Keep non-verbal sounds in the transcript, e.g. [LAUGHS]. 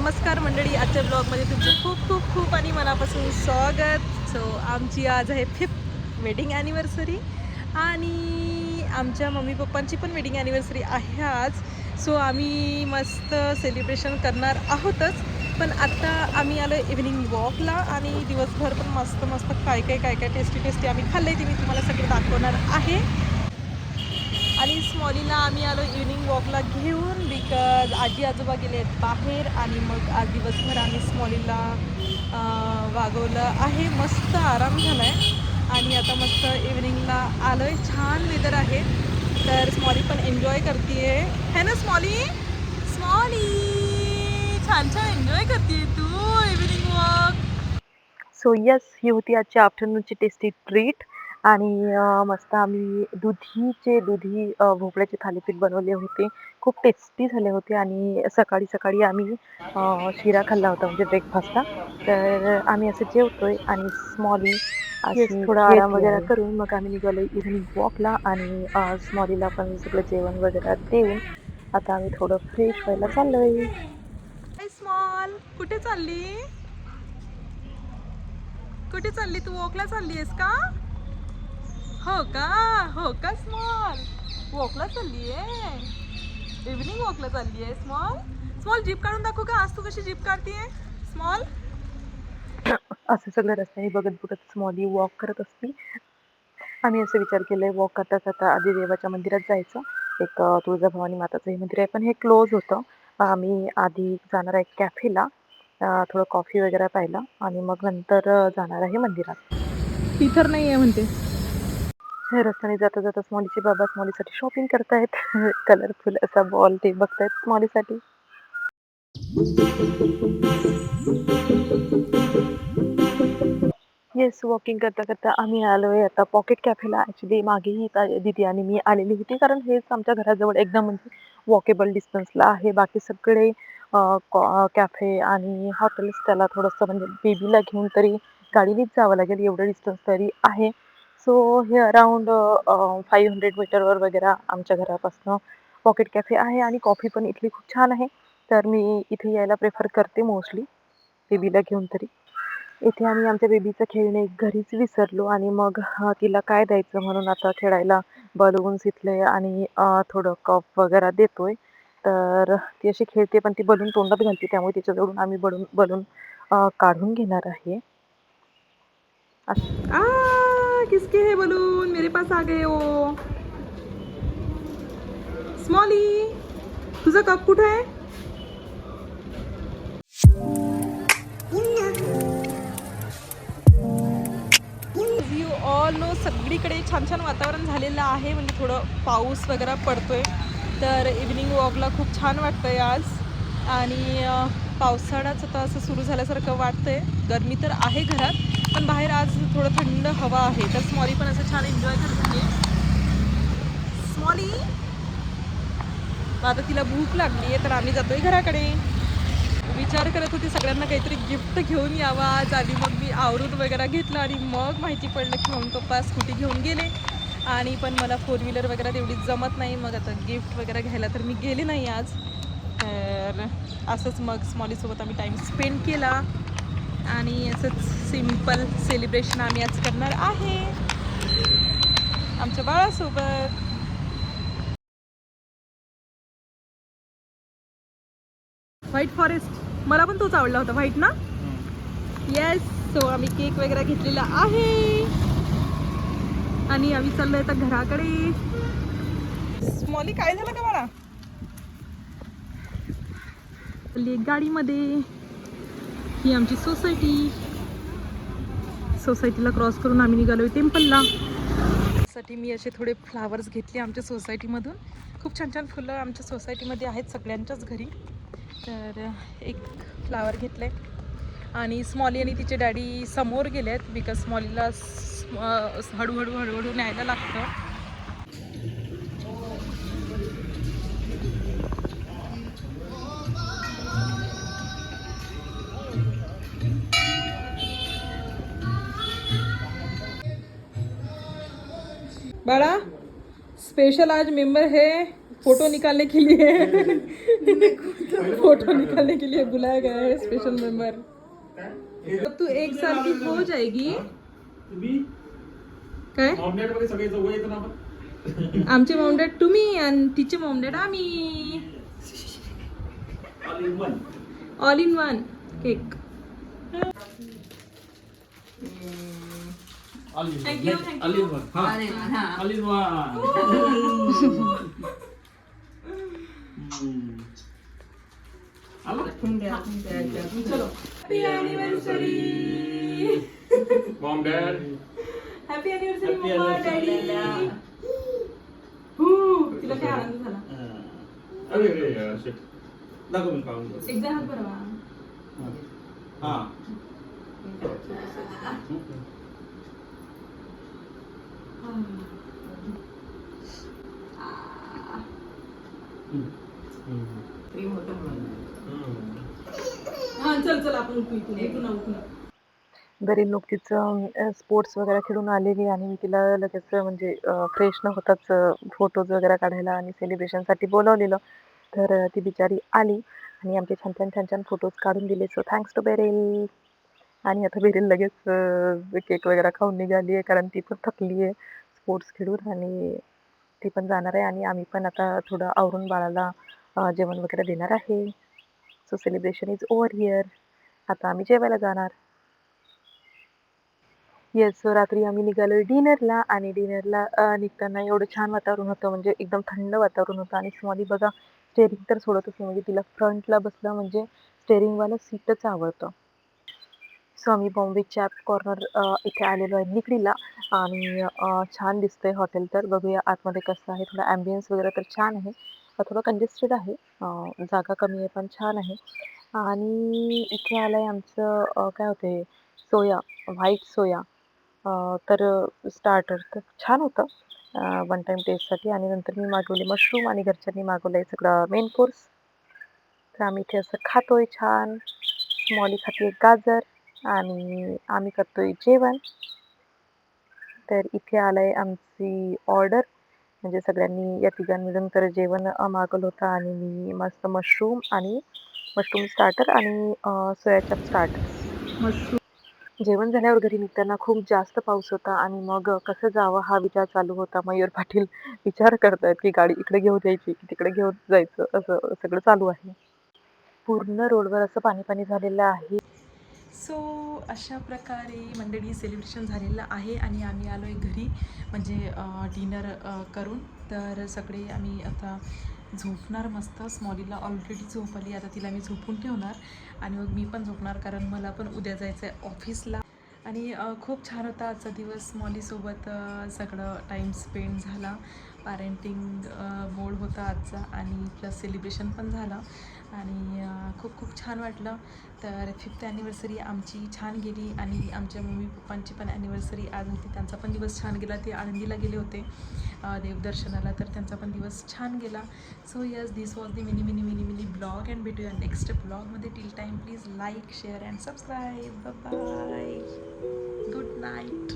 नमस्कार मंडळी आजच्या ब्लॉगमध्ये तुमचं खूप खूप खूप आणि मनापासून स्वागत. सो आमची आज आहे फिफ्थ वेडिंग ॲनिव्हर्सरी आणि आमच्या मम्मी पप्पांची पण वेडिंग ॲनिव्हर्सरी आहे आज. सो आम्ही मस्त सेलिब्रेशन करणार आहोतच. पण आत्ता आम्ही आलो इव्हिनिंग वॉकला आणि दिवसभर पण मस्त मस्त काय काय काय काय टेस्टी टेस्टी आम्ही खाल्लं ते मी तुम्हाला सगळं दाखवणार आहे. आणि स्मॉलीला आम्ही आलो इव्हनिंग वॉकला घेऊन बिकॉज आजी आजोबा गेले आहेत बाहेर आणि मग आज दिवसभर आम्ही स्मॉलीला वागवलं आहे. मस्त आराम झाला आहे आणि आता मस्त इव्हिनिंगला आलो आहे छान वेदर आहे. तर स्मॉली पण एन्जॉय करते है ना स्मॉली? स्मॉली छान छान एन्जॉय करते तू इव्हिनिंग वॉक सो यस ही होती आजच्या आफ्टरनूनची टेस्टी ट्रीट आणि अं, मस्त आम्ही दुधीचे दुधी अं, भोपळ्याचे थालीपीठ बनवले होते. खूप टेस्टी झाले होते आणि सकाळी सकाळी आम्ही अं, शिरा खाल्ला होता म्हणजे ब्रेकफास्टला तर आम्ही असं जेवतोय आणि स्मॉली अशी थोडा आराम वगैरे करून मग आम्ही निघालो इव्हिनिंग वॉकला आणि अं, स्मॉलीला पण सगळं जेवण वगैरे देऊन आता आम्ही थोडं फ्रेश व्हायला चाललोय. स्मॉल कुठे चालली? कुठे चालली? तू वॉकला चालली आहेस का? हो का? हो का स्मॉल वॉकला चालली आहे. इव्हिनिंग वॉकला चालली आहे स्मॉल स्मॉल जीप काढून दाखवू का? आज तू कशी जीप काढतीये? स्मॉल असं सगळं रस्त्याने बघत बघत स्मॉली वॉक करत असती. आम्ही असं विचार केलाय वॉक करता करता आधी देवाच्या मंदिरात जायचं. एक तुळजाभवानी माताचं हे मंदिर आहे. पण हे क्लोज होतं. आम्ही आधी जाणार आहे कॅफेला थोडं कॉफी वगैरे प्यायला. आणि मग नंतर जाणार आहे मंदिरात. इथर नाही आहे म्हणते. हे रस्त्याने जाता जाता स्मॉलीचे बाबा स्मॉलीसाठी शॉपिंग करतायत. [LAUGHS] कलरफुल असा बॉल ते बघतायत स्मॉलीसाठी येस वॉकिंग करता करता आम्ही आलोय आता पॉकेट कॅफेला ॲक्च्युली मागेही दिदी दीदी आणि मी आलेली होती कारण हेच आमच्या घराजवळ एकदम म्हणजे वॉकेबल डिस्टन्सला आहे. बाकी सगळे कॅफे आणि हॉटेल्स त्याला थोडंसं म्हणजे बेबीला घेऊन तरी गाडीनेच जावं लागेल. एवढं डिस्टन्स तरी आहे. सो हे अराउंड फाईव्ह हंड्रेड मीटरवर वगैरे आमच्या घरापासनं पॉकेट कॅफे आहे आणि कॉफी पण इथली खूप छान आहे. तर मी इथे यायला प्रेफर करते मोस्टली बेबीला घेऊन तरी. इथे आम्ही आमच्या बेबीचं खेळणे घरीच विसरलो आणि मग तिला काय द्यायचं म्हणून आता खेळायला बलून्स इथले आणि थोडं कप वगैरे देतोय. तर ती अशी खेळते पण ती बलून तोंडात घालते त्यामुळे तिच्याजवळून आम्ही बलून बलून काढून घेणार आहे. आ! किसके है बलून? मेरे पास आ गए हो स्मॉली तुझा कप कुठं आहे यू ऑल नो सगळीकडे छान छान वातावरण झालेलं आहे. म्हणजे थोडं पाऊस वगैरे पडतोय. तर इव्हिनिंग वॉकला खूप छान वाटतंय आज. आणि अं, पावसाळाच आता असं सुरू झाल्यासारखं वाटतंय. गरमी तर आहे घरात. पण बाहेर आज थोडं थंड हवा आहे. तर स्मॉली पण असं छान एन्जॉय करत आहे. स्मॉली आता तिला भूक लागली आहे तर आम्ही जातोय घराकडे. विचार करत होते सगळ्यांना काहीतरी गिफ्ट घेऊन यावा. आज आधी मग मी आवरून वगैरे घेतलं आणि मग माहिती पडलं की मम्मी पप्पा स्कूटी घेऊन गेले. आणि पण मला फोर व्हीलर वगैरे तेवढी जमत नाही. मग आता गिफ्ट वगैरे घ्यायला तर मी गेले नाही आज. तर असंच मग स्मॉलीसोबत आम्ही टाईम स्पेंड केला. आणि असंच सिंपल सेलिब्रेशन आम्ही आज करणार आहे. आमच्या बाळासोबत. व्हाईट फॉरेस्ट मला पण तोच आवडला होता व्हाईट ना? येस सो आम्ही केक वगैरे घेतलेला आहे. आणि आम्ही चाललोय आता घराकडे. स्मॉली काय झालं का मला? गाडीमध्ये. ही आमची सोसायटी. सोसायटीला क्रॉस करून आम्ही निघालोय टेम्पलला. साठी मी असे थोडे फ्लावर्स घेतले आमच्या सोसायटीमधून. खूप छान छान फुलं आमच्या सोसायटीमध्ये आहेत सगळ्यांच्याच घरी. तर एक फ्लावर घेतलं आहे आणि स्मॉली आणि तिचे डॅडी समोर गेले आहेत बिकॉज स्मॉलीला हळूहळू हळूहळू न्यायला लागतं. बाळा स्पेशल आज मेंबर है फ़ोटो निकालने के लिए। फ़ोटो निकालने के लिए बुलाया गया है स्पेशल मेंबर अब तू एक साल की हो जाएगी। तुम्ही काय माउंटेन मध्ये सगळे चौघ येतो ना आपण आमचे माउंटेड तुम्ही आणि तिचे माउंटेड आम्ही all in one all in one cake all in Thank you, thank all in one हा ऑल इन वन चलो happy anniversary mom dad happy anniversary Happy मम्मा anniversary. डॅडी तिला काय आनंद झाला अरे अरे शिट दाखव मी काढून एकदा हात बरवा हा हा चल चल आपण घरी नुकतीच स्पोर्ट्स वगैरे खेळून आलेली आणि मी तिला लगेच म्हणजे फ्रेश न होताच फोटोज वगैरे काढायला आणि सेलिब्रेशनसाठी बोलवलेलं. तर ती बिचारी आली आणि आमचे छान छान छान छान फोटोज काढून दिले. सो थँक्स टू बेरेल आणि आता बेरेल लगेच केक वगैरे खाऊन निघाली आहे कारण ती पण थकली आहे. स्पोर्ट्स खेळून आणि ती पण जाणार आहे आणि आम्ही पण आता थोडं आवरून बाळाला जेवण वगैरे देणार आहे. So celebration is over here आता आम्ही जेवायला जाणार. येस सो रात्री आम्ही निघालो डिनरला आणि डिनरला निघताना एवढं छान वातावरण होतं म्हणजे एकदम थंड वातावरण होतं. आणि स्मॉली बघा स्टेअरिंग तर सोडतच नाही म्हणजे तिला फ्रंटला बसलं म्हणजे स्टेअरिंगवाला सीटच आवडतं. सो आम्ही बॉम्बे चॅप कॉर्नर इथे आलेलो आहे निकडीला. आणि छान दिसतंय हॉटेल तर. बघूया आतमध्ये कसं आहे. थोडं ॲम्बियन्स वगैरे तर छान आहे. थोडं कंजेस्टेड आहे. जागा कमी आहे पण छान आहे. आणि इथे आलं आहे आमचं काय होते सोया व्हाईट सोया. तर स्टार्टर तर छान होतं. वन टाईम टेस्टसाठी आणि नंतर मी मागवले मशरूम आणि घरच्यांनी मागवलं आहे सगळं मेन कोर्स तर आम्ही इथे असं खातोय छान. स्मॉली खाते गाजर. आणि आम्ही करतोय जेवण. तर इथे आलंय आमची ऑर्डर म्हणजे सगळ्यांनी या तिघांनी मिळून तर जेवण मागवलं होतं आणि मी मस्त मशरूम आणि मशरूम स्टार्टर आणि सोयाचप स्टार्टर मस्त जेवण झाल्यावर घरी निघताना खूप जास्त पाऊस होता आणि मग कसं जावं हा विचार चालू होता. मयूर पाटील विचार करतायत की गाडी इकडे घेऊन जायची की तिकडे घेऊन जायचं असं सगळं चालू आहे. पूर्ण रोडवर असं पाणी पाणी झालेलं आहे. सो अशा प्रकारे मंडळी सेलिब्रेशन झालेलं आहे आणि आम्ही आलो आहे घरी म्हणजे डिनर करून. तर सगळे आम्ही आता झोपणार मस्त. स्मॉलीला ऑलरेडी झोप आली आता तिला मी झोपून ठेवणार. आणि मग मी पण झोपणार कारण मला पण उद्या जायचं आहे ऑफिसला आणि खूप छान होता आजचा दिवस. मॉलीसोबत सगळं टाईम स्पेंड झाला. पॅरेंटिंग मोड होता आजचा. आणि प्लस सेलिब्रेशन पण झालं. आणि खूप खूप छान वाटलं. तर फिफ्थ ॲनिव्हर्सरी आमची छान गेली आणि आमच्या मम्मी पप्पांची पण ॲनिव्हर्सरी आज होती. त्यांचा पण दिवस छान गेला. ते आळंदीला गेले होते देवदर्शनाला. तर त्यांचा पण दिवस छान गेला. So yes this was the mini mini mini mini blog and भेटूया नेक्स्ट ब्लॉगमध्ये till time please like share and subscribe bye good night